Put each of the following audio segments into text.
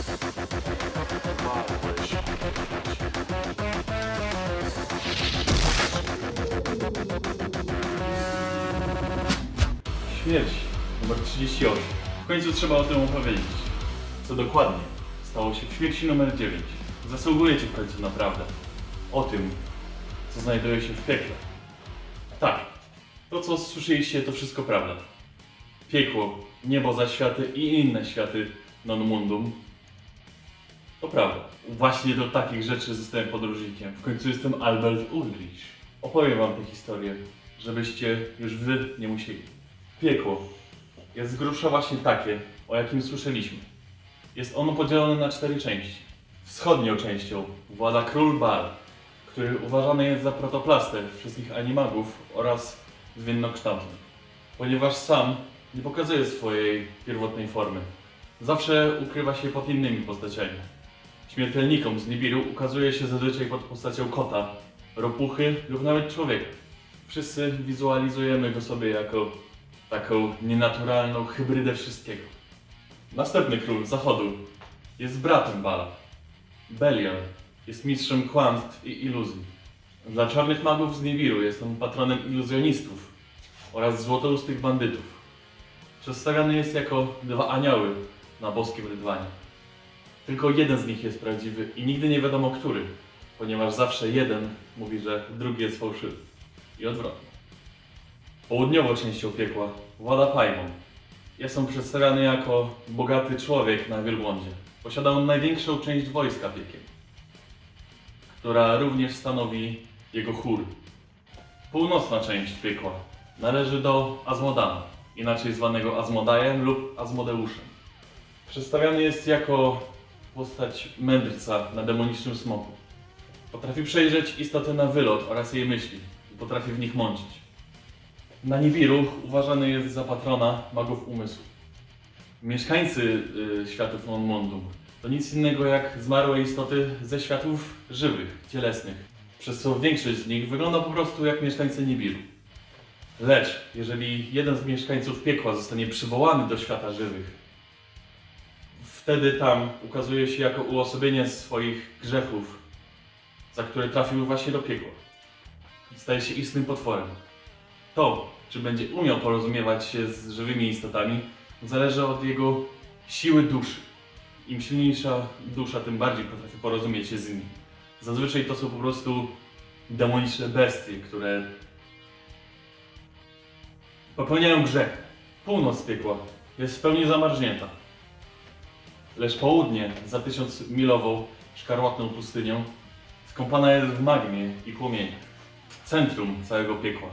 Śmierć numer 38. W końcu trzeba o tym opowiedzieć. Co dokładnie stało się w śmierci numer 9. Zasługujecie w końcu na prawdę. O tym, co znajduje się w piekle. Tak, to co słyszeliście to wszystko prawda. Piekło, niebo za światy i inne światy non mundum. To prawda. Właśnie do takich rzeczy zostałem podróżnikiem. W końcu jestem Albert Ulrich. Opowiem wam tę historię, żebyście już wy nie musieli. Piekło jest z właśnie takie, o jakim słyszeliśmy. Jest ono podzielone na cztery części. Wschodnią częścią włada król Bal, który uważany jest za protoplastę wszystkich animagów oraz zwinnokształtny, ponieważ sam nie pokazuje swojej pierwotnej formy. Zawsze ukrywa się pod innymi postaciami. Śmiertelnikom z Nibiru ukazuje się zazwyczaj pod postacią kota, ropuchy lub nawet człowieka. Wszyscy wizualizujemy go sobie jako taką nienaturalną hybrydę wszystkiego. Następny król zachodu jest bratem Bala. Belial jest mistrzem kłamstw i iluzji. Dla czarnych magów z Nibiru jest on patronem iluzjonistów oraz złotoustych bandytów. Przedstawiany jest jako dwa anioły na boskim rydwanie. Tylko jeden z nich jest prawdziwy i nigdy nie wiadomo który, ponieważ zawsze jeden mówi, że drugi jest fałszywy. I odwrotnie. Południową częścią piekła włada Paimon. Jest on przedstawiany jako bogaty człowiek na wielbłądzie. Posiada on największą część wojska piekiel, która również stanowi jego chór. Północna część piekła należy do Azmodana, inaczej zwanego Azmodajem lub Azmodeuszem. Przedstawiany jest jako postać mędrca na demonicznym smoku. Potrafi przejrzeć istoty na wylot oraz jej myśli i potrafi w nich mącić. Na Nibiru uważany jest za patrona magów umysłu. Mieszkańcy y, światów non-mundum to nic innego jak zmarłe istoty ze światów żywych, cielesnych, przez co większość z nich wygląda po prostu jak mieszkańcy Nibiru. Lecz jeżeli jeden z mieszkańców piekła zostanie przywołany do świata żywych, wtedy tam ukazuje się jako uosobienie swoich grzechów, za które trafił właśnie do piekła. Staje się istnym potworem. To, czy będzie umiał porozumiewać się z żywymi istotami, zależy od jego siły duszy. Im silniejsza dusza, tym bardziej potrafi porozumieć się z nimi. Zazwyczaj to są po prostu demoniczne bestie, które popełniają grzech. Północ piekła jest w pełni zamarznięta. Lecz południe, za tysiącmilową szkarłatną pustynią, skąpana jest w magmie i płomieniach. Centrum całego piekła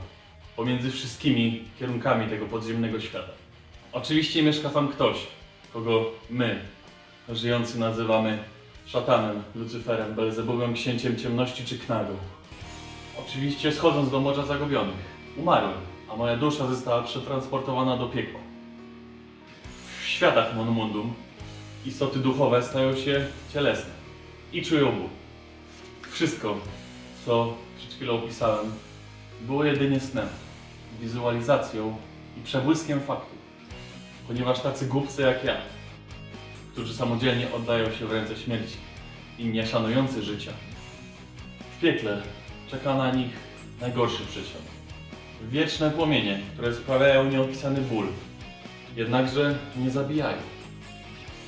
pomiędzy wszystkimi kierunkami tego podziemnego świata. Oczywiście mieszka tam ktoś, kogo my, żyjący nazywamy szatanem, Lucyferem, Belzebubem, księciem ciemności czy knagą. Oczywiście schodząc do Morza Zagubionych, umarłem, a moja dusza została przetransportowana do piekła. W światach Monmundum istoty duchowe stają się cielesne i czują ból. Wszystko, co przed chwilą opisałem, było jedynie snem, wizualizacją i przebłyskiem faktów. Ponieważ tacy głupcy jak ja, którzy samodzielnie oddają się w ręce śmierci i nie szanujący życia, w piekle czeka na nich najgorszy przysiad. Wieczne płomienie, które sprawiają nieopisany ból, jednakże nie zabijają.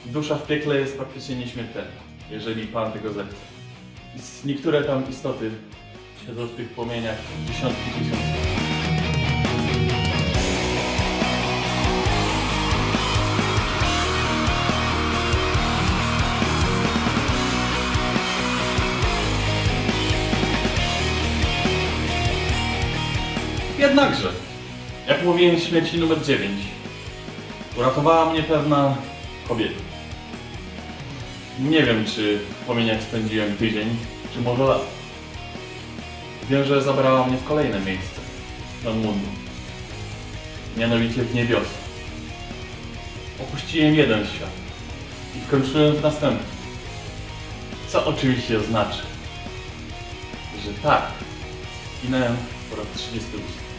Dusza w piekle jest praktycznie nieśmiertelna, jeżeli Pan tego zechce. Niektóre tam istoty siedzą w tych płomieniach dziesiątki tysięcy. Jednakże, jak mówiłem, śmierci numer 9 uratowała mnie pewna kobieta. Nie wiem, czy w płomieniach spędziłem tydzień, czy może lat. Wiem, że zabrała mnie w kolejne miejsce, na mundu. Mianowicie w niebiosa. Opuściłem jeden świat i wkroczyłem w następny. Co oczywiście znaczy, że tak, zginąłem po raz 38.